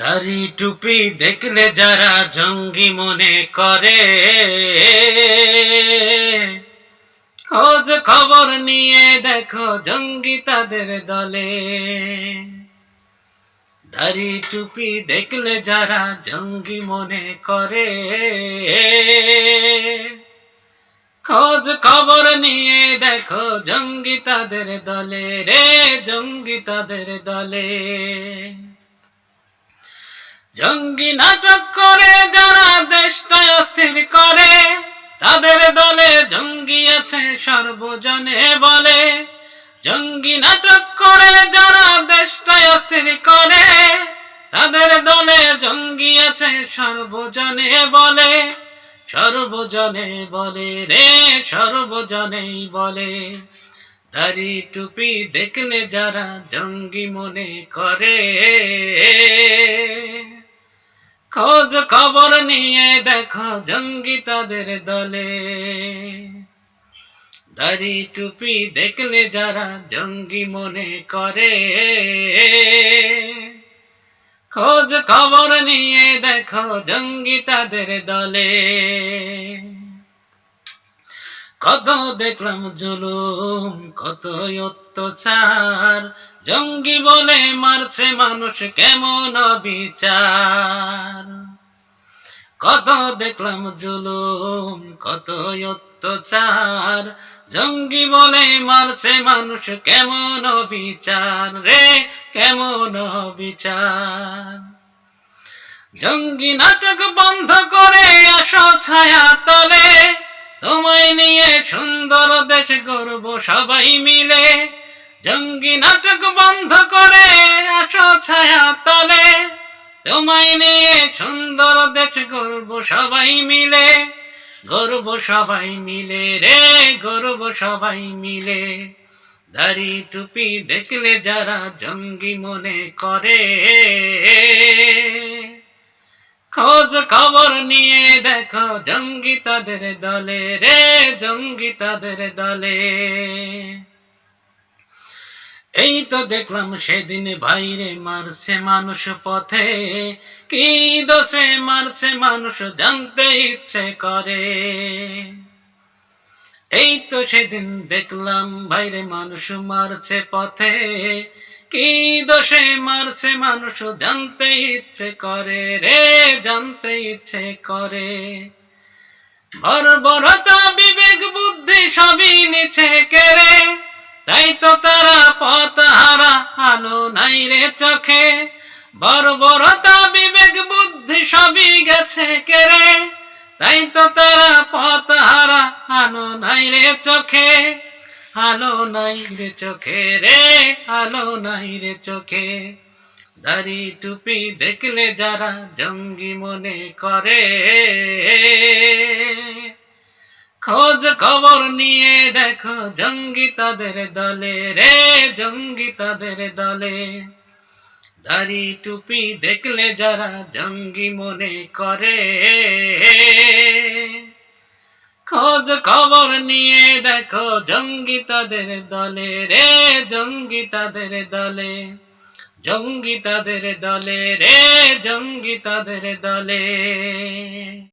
দাড়ি টুপি দেখলে যারা জঙ্গি মনে করে, খোঁজ খবর নিয়ে দেখো জঙ্গি তাদের দলে। দাড়ি টুপি দেখলে যারা জঙ্গি মনে করে, খোঁজ খবর নিয়ে দেখো জঙ্গি তাদের দলে রে, জঙ্গি তাদের দলে। জঙ্গি নাটক করে, যারা দেশটা অস্থির করে, তাদের দলে জঙ্গি আছে সর্বজনে বলে। জঙ্গি নাটক করে, যারা দেশটা অস্থির করে, তাদের দলে জঙ্গি আছে সর্বজনে বলে। সর্বজনে বলে রে, সর্বজনেই বলে। দাড়ি টুপি দেখলে যারা জঙ্গি মনে করে। খোঁজ খবর নিয়ে দেখো জঙ্গি তাদের দলে। দাড়ি টুপি দেখলে যারা জঙ্গি মনে করে। খোঁজ খবর নিয়ে দেখো জঙ্গি তাদের দলে। কত দেখলাম জুলুম, কত অত্যাচার। জঙ্গি বলে মারছে মানুষ কেমন বিচার কত দেখলাম জুলুম, কত অত্যাচার। জঙ্গি বলে মারছে মানুষ কেমন বিচার রে, কেমন বিচার জঙ্গি নাটক বন্ধ করে আসো ছায়া তলে তোমায় নিয়ে সুন্দর দেশ গর্ব সবাই মিলে। জঙ্গি নাটক বন্ধ করে আসো ছায়া তলে। তোমায় নিয়ে সুন্দর দেশ গর্ব সবাই মিলে। গর্ব সবাই মিলে রে গর্ব সবাই মিলে। দাড়ি টুপি দেখলে যারা জঙ্গি মনে করে। খোঁজ খবর নিয়ে দেখো জঙ্গি তাদের দলে রে, জঙ্গি তাদের দলে। এই তো দেখলাম সেদিন বাইরে মারছে মানুষ পথে, কি দোষে মারছে মানুষ জানতে ইচ্ছে করে। এই তো সেদিন দেখলাম ভাইরে মানুষ মারছে পথে কি দোষে মারছে মানুষ জানতে ইচ্ছে করে রে, জানতে ইচ্ছে করে। বর্বরতা, বিবেক, বুদ্ধি সবই নিচে কেড়ে তাই তো তারা পথ হারা আলো নাই রে চোখে। বর্বরতা, বিবেক, বুদ্ধি সবই গেছে কেড়ে তাই তো তারা পথ হারা আলো নাই রে চোখে। আলো নাই রে চোখে রে, আলো নাই রে চোখে। দাড়ি টুপি দেখলে যারা জঙ্গি মনে করে। খোঁজ খবর নিয়ে দেখো জঙ্গি তাদের দলে রে, জঙ্গি তাদের দলে। দাড়ি টুপি দেখলে যারা জঙ্গি মনে করে। খোঁজ খবর নিয়ে দেখো জঙ্গি তাদের দলে রে, জঙ্গি তাদের দলে। জঙ্গি তাদের দলে রে, জঙ্গি তাদের দলে।